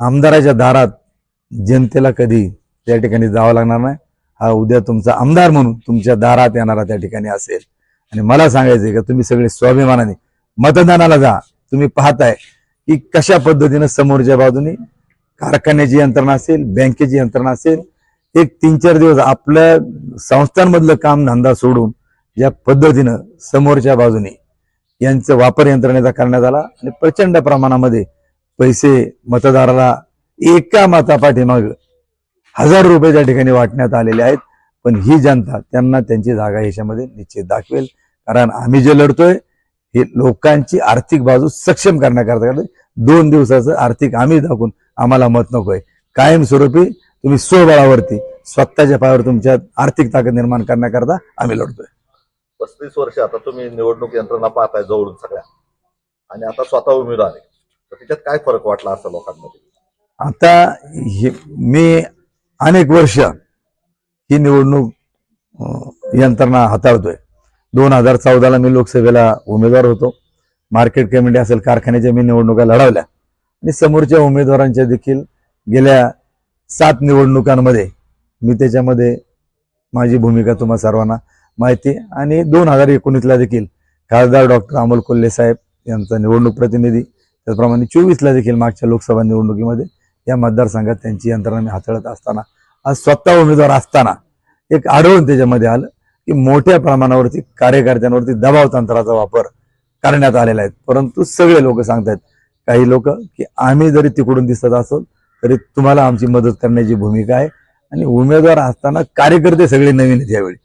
आमदाराच्या दारात जनतेला कधी त्या ठिकाणी जावं लागणार नाही. हा उद्या तुमचा आमदार म्हणून तुमच्या दारात येणारा त्या ठिकाणी असेल. आणि मला सांगायचंय का तुम्ही सगळे स्वाभिमानाने मतदानाला जा. तुम्ही पाहताय की कशा पद्धतीनं समोरच्या बाजूनी कारखान्याची यंत्रणा असेल बँकेची यंत्रणा असेल एक तीन चार दिवस आपल्या संस्थांमधलं काम धंदा सोडून ज्या पद्धतीनं समोरच्या बाजूने यांचं वापर यंत्रणेचा करण्यात आला आणि प्रचंड प्रमाणामध्ये पैसे मतदाराला एका मतापाठीमाग हजार रुपये त्या ठिकाणी वाटण्यात आलेले आहेत. पण ही जनता त्यांना त्यांची जागा याच्यामध्ये निश्चित दाखवेल. कारण आम्ही जे लढतोय हे लोकांची आर्थिक बाजू सक्षम करण्याकरता करतोय. दोन दिवसाचं आर्थिक आम्ही दाखवून आम्हाला मत नकोय. कायमस्वरूपी तुम्ही स्वबळावरती स्वतःच्या पायावर तुमच्या आर्थिक ताकद निर्माण करण्याकरता आम्ही लढतोय. पस्तीस वर्ष आता तुम्ही निवडणूक यंत्रणा पाहताय जवळून सगळ्या. आणि आता स्वतः उमेदवार आहे. तर त्याच्यात काय फरक वाटला असं लोकांमध्ये? आता हे मी अनेक वर्ष ही निवडणूक यंत्रणा हाताळतोय. दोन हजार चौदाला मी लोकसभेला उमेदवार होतो. मार्केट कमिटी असेल कारखान्याच्या मी निवडणुका लढवल्या. आणि समोरच्या उमेदवारांच्या देखील गेल्या सात निवडणुकांमध्ये मी त्याच्यामध्ये माझी भूमिका तुम्हा सर्वांना माहिती. आणि दोन हजार एकोणीसला देखील खासदार डॉक्टर अमोल कोल्हे साहेब यांचा निवडणूक प्रतिनिधी त्याचप्रमाणे चोवीसला देखील मागच्या लोकसभा निवडणुकीमध्ये या मतदारसंघात त्यांची यंत्रणा मी हाताळत असताना आज स्वतः उमेदवार असताना एक आढळून त्याच्यामध्ये आलं की मोठ्या प्रमाणावरती कार्यकर्त्यांवरती दबाव तंत्राचा वापर करण्यात आलेला आहे. परंतु सगळे लोक सांगतायत काही लोक की आम्ही जरी तिकडून दिसत असो तरी तुम्हाला आमची मदत करण्याची भूमिका आहे. आणि उमेदवार असताना कार्यकर्ते सगळे नवीन आहेत यावेळी.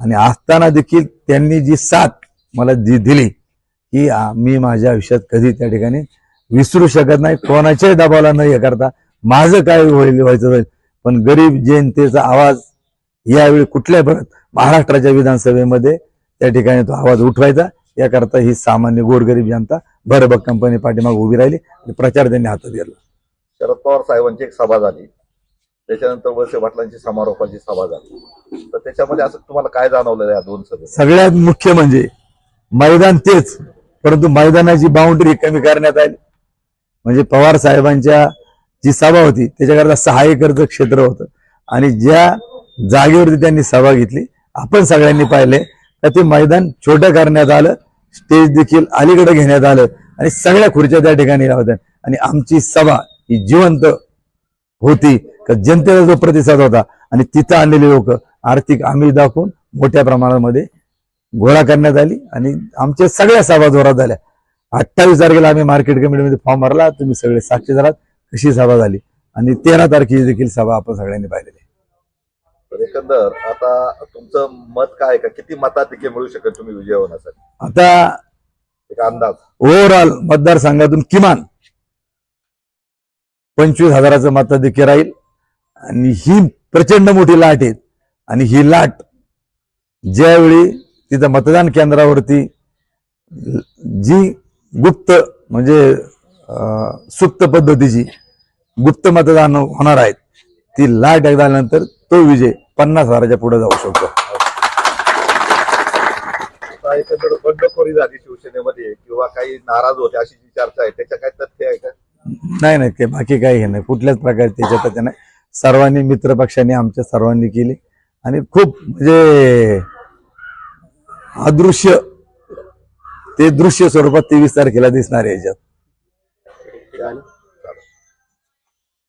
आणि असताना देखील त्यांनी जी साथ मला जी दिली की मी माझ्या आयुष्यात कधी त्या ठिकाणी विसरू शकत नाही कोणाच्याही दबावाला न हे करता. माझं काय होईल व्हायचं होईल पण गरीब जनतेचा आवाज यावेळी कुठल्या परत? महाराष्ट्राच्या विधानसभेमध्ये त्या ठिकाणी तो आवाज उठवायचा. याकरता ही सामान्य गोरगरीब जनता भरबक कंपनी पाठीमागे उभी राहिली आणि प्रचार त्यांनी हातात घेतला. शरद पवार साहेबांची एक सभा झाली. त्याच्यानंतर वळसे पाटलांची समारोपाची सभा झाली. तर त्याच्यामध्ये असं तुम्हाला काय जाणवलं या दोन सभेत? सगळ्यात मुख्य म्हणजे मैदान तेच परंतु मैदानाची बाउंड्री कमी करण्यात आली. म्हणजे पवार साहेबांच्या जी सभा होती त्याच्याकरता सहा एकरचं क्षेत्र होतं. आणि ज्या जागेवरती त्यांनी सभा घेतली आपण सगळ्यांनी पाहिले तर ते मैदान छोटं करण्यात आलं स्टेज देखील अलीकडे घेण्यात आलं आणि सगळ्या खुर्च्या त्या ठिकाणी होत्या आणि आमची सभा ही जिवंत होती का जनतेचा जो प्रतिसाद होता आणि तिथं आणलेले लोक आर्थिक आम्ही दाखवून मोठ्या प्रमाणामध्ये गोळा करण्यात आली आणि आमच्या सगळ्या सभा जोरात झाल्या. अठ्ठावीस तारखेला आम्ही मार्केट कमिटीमध्ये फॉर्म भरला. तुम्ही सगळे साक्षी झालात कशी सभा झाली? आणि तेरा तारखेची देखील सभा आपण सगळ्यांनी पाहिलेली एकंदर आता तुमचं मत काय का? किती मताधिक्य मिळू शकेल तुम्ही विजय होण्यासाठी? आता एक अंदाज. ओव्हरऑल मतदारसंघातून किमान पंचवीस हजाराचं मताधिक्य राहील. आणि ही प्रचंड मोठी लाट आहे. आणि ही लाट ज्यावेळी तिथं मतदान केंद्रावरती जी गुप्त म्हणजे सुप्त पद्धतीची गुप्त मतदान होणार आहेत. ती लाट एकदा आल्यानंतर तो विजय पन्नास हजाराच्या पुढे जाऊ शकतो. एकंदर बंडखोरी झाली शिवसेनेमध्ये किंवा काही नाराज होते अशी जी चर्चा आहे त्याच्या काय तथ्य आहे का? नाही नाही ते बाकी काही हे नाही. कुठल्याच प्रकारे त्याच्यात ते नाही. सर्वांनी मित्र पक्षांनी आमच्या सर्वांनी केली. आणि खूप म्हणजे अदृश्य ते दृश्य स्वरूपात तेवीस तारखेला दिसणार आहे याच्यात.